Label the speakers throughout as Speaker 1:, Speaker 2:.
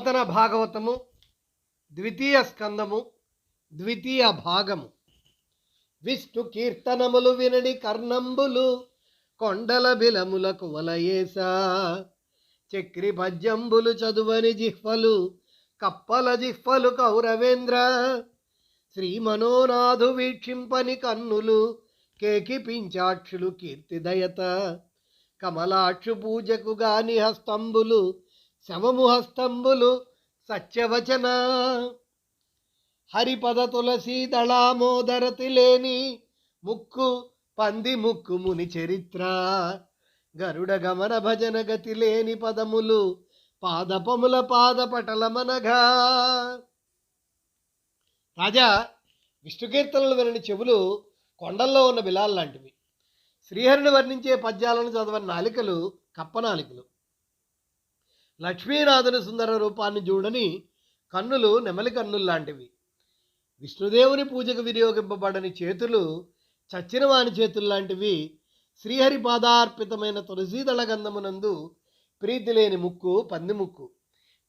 Speaker 1: నూతన భాగవతము ద్వితీయ స్కందము ద్వితీయ భాగము. విష్ణు కీర్తనములు వినని కర్ణంబులు కొండల బిలములకు వలయేసా. చక్రి పద్యంబులు చదువని జిహ్వలు కప్పల జిహ్వలు కౌరవేంద్ర. శ్రీ మనోనాథు వీక్షింపని కన్నులు కేకి పించాక్షులు కీర్తిదయత. కమలాక్షు పూజకు గాని హస్తంబులు శవము హస్తంబులు సత్యవచన. హరిపద తులసి దళామోదరతి లేని ముక్కు పంది ముక్కు ముని చరిత్ర. గరుడ గమన భజన గతి లేని పదములు పాదపముల పాదపటలమనగా రాజా విష్ణుకీర్తనలు వినని చెవులు కొండల్లో ఉన్న బిలాల్ లాంటివి. శ్రీహరిని వర్ణించే పద్యాలను చదవని నాలికలు కప్పనాలికలు. లక్ష్మీనాథుని సుందర రూపాన్ని చూడని కన్నులు నెమలి కన్నులు లాంటివి. విష్ణుదేవుని పూజకు వినియోగింపబడని చేతులు చచ్చిన వాని చేతులు లాంటివి. శ్రీహరి పాదార్పితమైన తులసీదళ గంధమునందు ప్రీతి లేని ముక్కు పంది ముక్కు.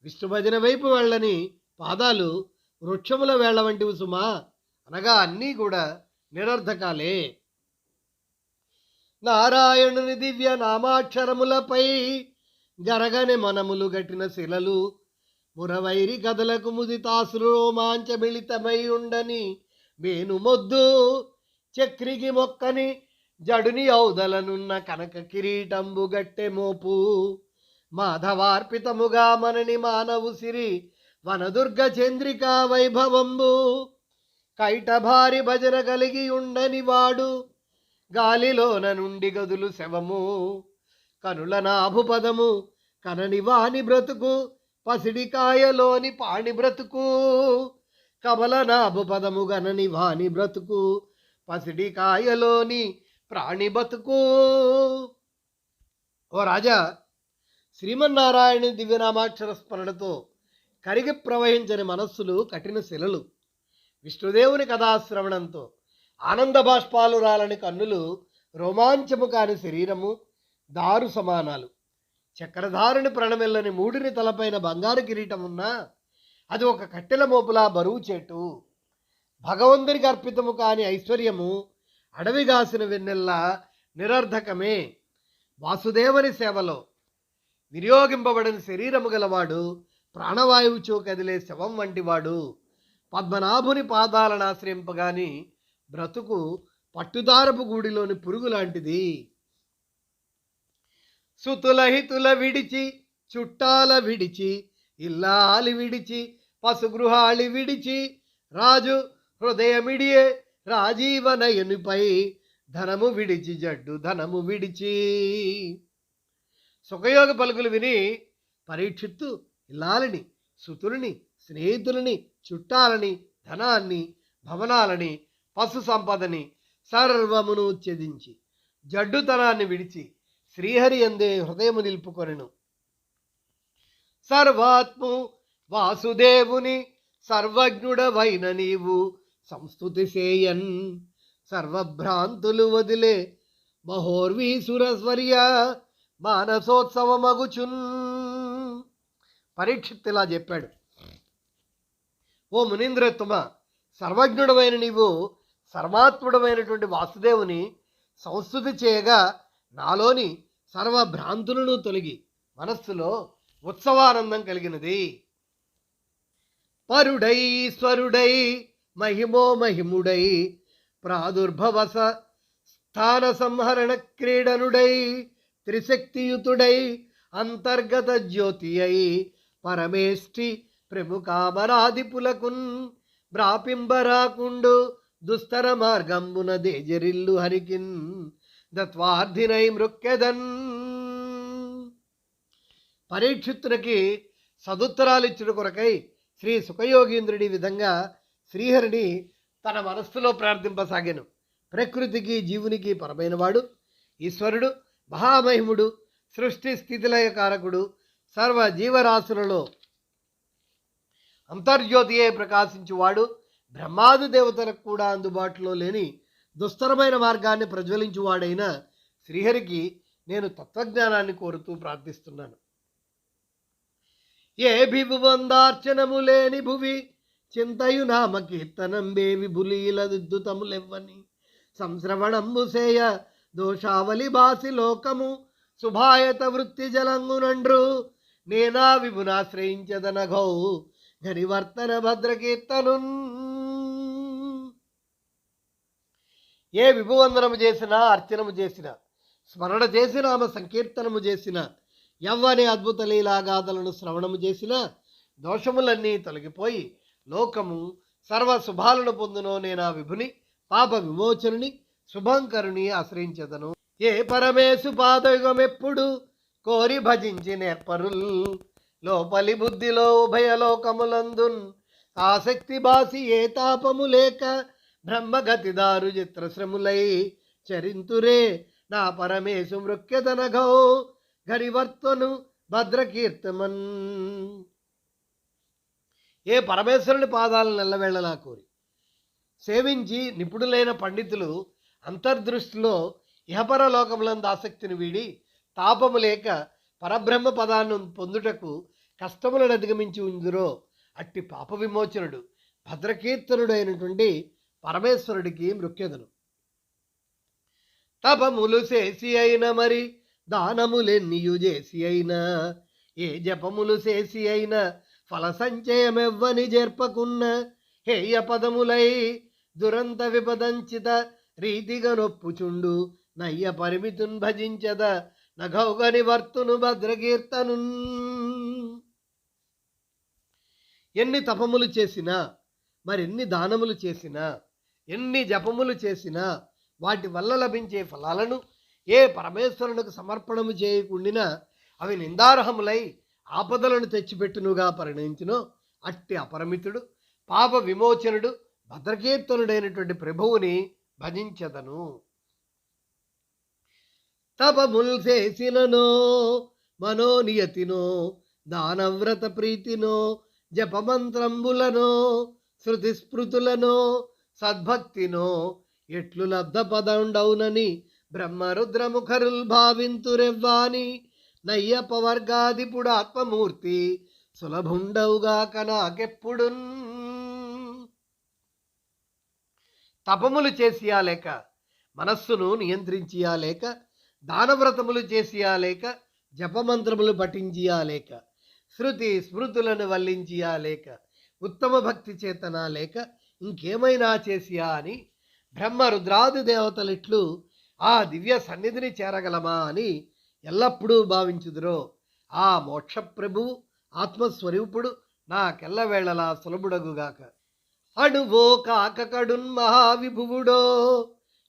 Speaker 1: విష్ణు భజన వైపు వెళ్ళని పాదాలు వృక్షముల వేళ్ళ వంటివి సుమా. అనగా అన్నీ కూడా నిరర్ధకాలే. నారాయణుని దివ్య నామాక్షరములపై గరగని మనములు గట్టిన శిలలు. మురవైరి కథలకు ముదితాసులు రోమాంచమిళితమై ఉండని వేణుమొద్దు చక్రికి మొక్కని జడుని ఔదలనున్న కనక కిరీటంబు గట్టె మోపు. మాధవార్పితముగా మనని మానవు సిరి వనదుర్గ చంద్రికా వైభవంబు. కైటభారి భజన కలిగి ఉండని వాడు గాలిలోన నుండి గదులు శవము. కనుల నాభుపదము కనని వాణి బ్రతుకు పసిడికాయలోని పాణి బ్రతుకు. కమల నాభుపదము గనని వాణి బ్రతుకు పసిడికాయలోని ప్రాణి బతుకు. ఓ రాజా శ్రీమన్నారాయణ దివ్యనామాక్షర స్మరణతో కరిగి ప్రవహించని మనస్సులు కఠిన శిలలు. విష్ణుదేవుని కథాశ్రవణంతో ఆనంద బాష్పాలు రాలని కన్నులు రోమాంచము కాని శరీరము దారు సమానాలు. చక్రధారుని ప్రణమిల్లని మూడిని తలపైన బంగారు కిరీటం ఉన్నా అది ఒక కట్టెల మోపులా బరువు చెట్టు భగవంతునికి అర్పితము కాని ఐశ్వర్యము అడవిగాసిన వెన్నెల్లా నిరర్ధకమే. వాసుదేవుని సేవలో వినియోగింపబడిన శరీరము గలవాడు ప్రాణవాయువు చూ కదిలే శవం వంటివాడు. పద్మనాభుని పాదాలను ఆశ్రయింపగాని బ్రతుకు పట్టుదారపు గూడిలోని పురుగు లాంటిది. సుతుల హితుల విడిచి చుట్టాల విడిచి ఇల్లాలి విడిచి పశుగృహాళి విడిచి రాజు హృదయమిడియే రాజీవనయునిపై ధనము విడిచి జడ్డు ధనము విడిచి. సుఖయోగ పలుకులు విని పరీక్షిత్తు ఇల్లాలని సుతులని స్నేహితులని చుట్టాలని ధనాన్ని భవనాలని పశు సంపదని సర్వమును ఛేదించి జడ్డుతనాన్ని విడిచి శ్రీహరి అందే హృదయము నిలుపుకొనెను. సర్వాత్ము వాసుదేవుని సర్వజ్ఞుడవైన నీవు సంస్థుతి సేయన్ సర్వభ్రాంతులు వదిలే మహోర్వీసురస్వర్య మానసోత్సవమగుచున్. పరీక్షిత్ ఇలా చెప్పాడు. ఓ మునీంద్రత్మ సర్వజ్ఞుడమైన నీవు సర్వాత్ముడమైనటువంటి వాసుదేవుని సంస్థుతి చేయగా నాలోని సర్వభ్రాంతులను తొలగి మనస్సులో ఉత్సవానందం కలిగినది. పరుడై స్వరుడై మహిమో మహిముడై ప్రాదుర్భవస స్థాన సంహరణ క్రీడనుడై త్రిశక్తియుతుడై అంతర్గత జ్యోతి అయి పరమేష్ఠి ప్రముఖామరాధిపులకున్ బ్రాపింబరాకుండు దుస్తర మార్గంబున దేజరిల్లు హరికిన్ దత్వార్థినై మృక్కెదన్. పరీక్షిత్తునికి సదుత్తరాలు ఇచ్చిన కొరకై శ్రీ సుఖయోగీంద్రుడి విధంగా శ్రీహరిని తన మనస్సులో ప్రార్థింపసాగాను. ప్రకృతికి జీవునికి పరమైనవాడు ఈశ్వరుడు మహామహిముడు సృష్టి స్థితిలయ కారకుడు సర్వ జీవరాశులలో అంతర్జ్యోతియే ప్రకాశించువాడు బ్రహ్మాది దేవతలకు కూడా అందుబాటులో లేని దుస్తరమైన మార్గాన్ని ప్రజ్వలించువాడైన శ్రీహరికి నేను తత్వజ్ఞానాన్ని కోరుతూ ప్రార్థిస్తున్నాను. ఏ బిభుబందార్చనము లేని భువి చింతయు నామ కీర్తనం బేవి బులీల దిద్దుతములెవ్వని సంశ్రవణంబు సేయ దోషావలి బాసి లోకము శుభాయత వృత్తి జలంగునండ్రు నేనా విభునాశ్రయించదనఘౌ ఘనివర్తన భద్రకీర్తను ఏ విభువందనము చేసినా అర్చనము చేసిన స్మరణ చేసిన ఆమె సంకీర్తనము చేసిన ఎవ్వని అద్భుత లీలాగాథలను శ్రవణము చేసిన దోషములన్నీ తొలగిపోయి లోకము సర్వ శుభాలను పొందునో నేను ఆ విభుని పాప విమోచనుని శుభంకరుని ఆశ్రయించదను. ఏ పరమేశు పాదయుగమెప్పుడు కోరి భజించి నేర్పరుల్. లోపలి బుద్ధిలో ఉభయలోకములందున్ ఆసక్తి బాసి ఏ తాపము లేక బ్రహ్మగతిదారు చిత్రశ్రములై చరింతురే. నా పరమేశు మృక్యదనఘౌ గరివర్తను భద్రకీర్తమన్. ఏ పరమేశ్వరుని పాదాలను నెల్లవేళలా కోరి. సేవించి నిపుణులైన పండితులు అంతర్దృష్టిలో ఇహపర లోకములందు ఆసక్తిని వీడి తాపము లేక పరబ్రహ్మ పదాన్ని పొందుటకు కష్టములను అధిగమించి ఉందిరో. అట్టి పాప విమోచనుడు భద్రకీర్తనుడైనటువంటి పరమేశ్వరుడికి మృక్యదను తపములు చేసి అయిన మరి దానములెన్నియు చేసి అయినా ఏ జపములు చేసి అయినా ఫల సంచయమెవ్వని జర్పకున్న హేయ పదములై దురంత విపదంచిత రీతిగా నొప్పుచుండు నయ్య పరిమితున్ భజించద నఘౌగని వర్తును భద్రకీర్తను ఎన్ని తపములు చేసినా మరెన్ని దానములు చేసినా ఎన్ని జపములు చేసినా వాటి వల్ల లభించే ఫలాలను ఏ పరమేశ్వరునికి సమర్పణము చేయకుండినా అవి నిందార్హములై ఆపదలను తెచ్చిపెట్టునుగా పరిణయించును. అట్టి అపరిమితుడు పాప విమోచనుడు భద్రకీర్తనుడైనటువంటి ప్రభువుని భజించదను. తపముల్ చేసిననో మనోనియతినో దానవ్రత ప్రీతినో జపమంత్రంబులనో శృతి స్మృతులనో సద్భక్తినో ఎట్లు లబ్ధ పదండౌనని బ్రహ్మరుద్రముఖరుల్ భావింతురెవ్వాని నయ్యప్ప వర్గాదిపుడు ఆత్మమూర్తి సులభుండవుగాక నాకెప్పుడున్ తపములు చేసియాలేక మనస్సును నియంత్రించియాలేక దానవ్రతములు చేసియాలేక జపమంత్రములు పఠించియాలేక శృతి స్మృతులను వల్లించియాలేక ఉత్తమ భక్తి చేతనా లేక ఇంకేమైనా చేసియా అని బ్రహ్మ రుద్రాది దేవతలిట్లు ఆ దివ్య సన్నిధిని చేరగలమా అని ఎల్లప్పుడూ భావించుదురో. ఆ మోక్ష ప్రభువు ఆత్మస్వరూపుడు నాకెల్లవేళలా సులభుడగుగాక. అణువో కాకకడున్ మహావిభువుడో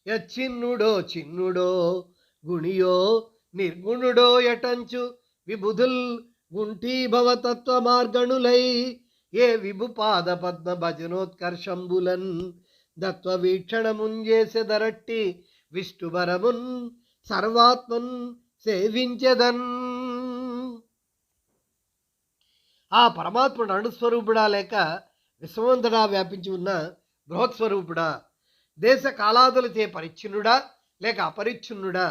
Speaker 1: యచ్చిన్నుడో చిన్నుడో గుణియో నిర్గుణుడో యటంచు విబుధుల్ గుంఠీభవతత్వ మార్గణులై ఏ విభుపాద పద్మ భజనోత్కర్షంబులన్ దత్వ వీక్షణముంజేసెదరట్టి విష్ణువరమున్ సర్వాత్మన్ సేవించెదన్. ఆ పరమాత్ముడు అణుస్వరూపుడా లేక విశ్వమంతటా వ్యాపించి ఉన్న బృహత్స్వరూపుడా దేశ కాలాదులచే పరిచ్ఛిన్నుడా లేక అపరిచ్ఛిన్నుడా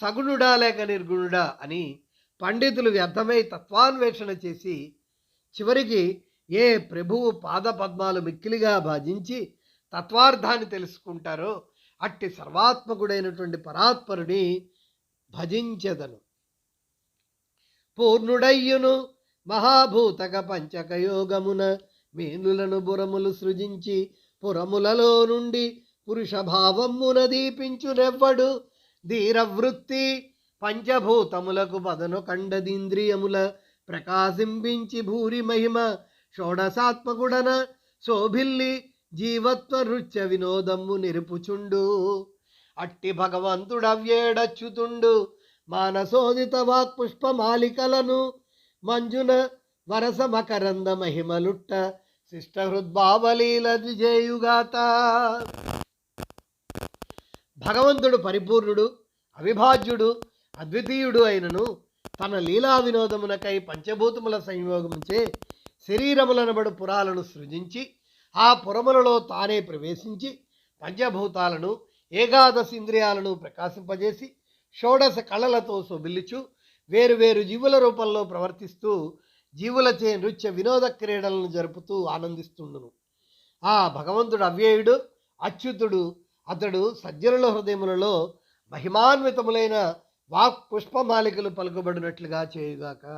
Speaker 1: సగుణుడా లేక నిర్గుణుడా అని పండితులు వ్యర్థమై తత్వాన్వేషణ చేసి చివరికి ఏ ప్రభువు పాదపద్మాలు మిక్కిలిగా భాజించి తత్వార్థాన్ని తెలుసుకుంటారో అట్టి సర్వాత్మకుడైనటువంటి పరాత్పరుని భజించెదను. పూర్ణుడయ్యును మహాభూతక పంచకయోగమున మేనులను బురములు సృజించి పురములలో నుండి పురుష భావమున దీపించునెవ్వడు. ధీరవృత్తి పంచభూతములకు పదను కండదీంద్రియముల ప్రకాశింపించి భూరి మహిమ షోడసాత్మగుడన శోభిల్లి జీవత్వ నృత్య వినోదము నిరుపుచుండు. అట్టి భగవంతుడవ్యేడచ్యుతుండు మానసోదిత వాక్పుష్పమాలికలను మంజున వరస మకరంద మహిమలుట్ట శిష్ట హృద్భావలీల విజయుగాత భగవంతుడు పరిపూర్ణుడు అవిభాజ్యుడు అద్వితీయుడు అయినను తన లీలా వినోదమునకై పంచభూతముల సంయోగముచే శరీరములనబడు పురాలను సృజించి ఆ పురములలో తానే ప్రవేశించి పంచభూతాలను ఏకాదశ ఇంద్రియాలను ప్రకాశింపజేసి షోడశ కళలతో శోభిల్లుచు వేరు వేరు జీవుల రూపంలో ప్రవర్తిస్తూ జీవులచే నృత్య వినోద క్రీడలను జరుపుతూ ఆనందిస్తుండును. ఆ భగవంతుడు అవ్యయుడు అచ్యుతుడు అతడు సజ్జనుల హృదయములలో మహిమాన్వితములైన వాక్ పుష్పమాలికలు పలుకబడినట్లుగా చేయుగాక.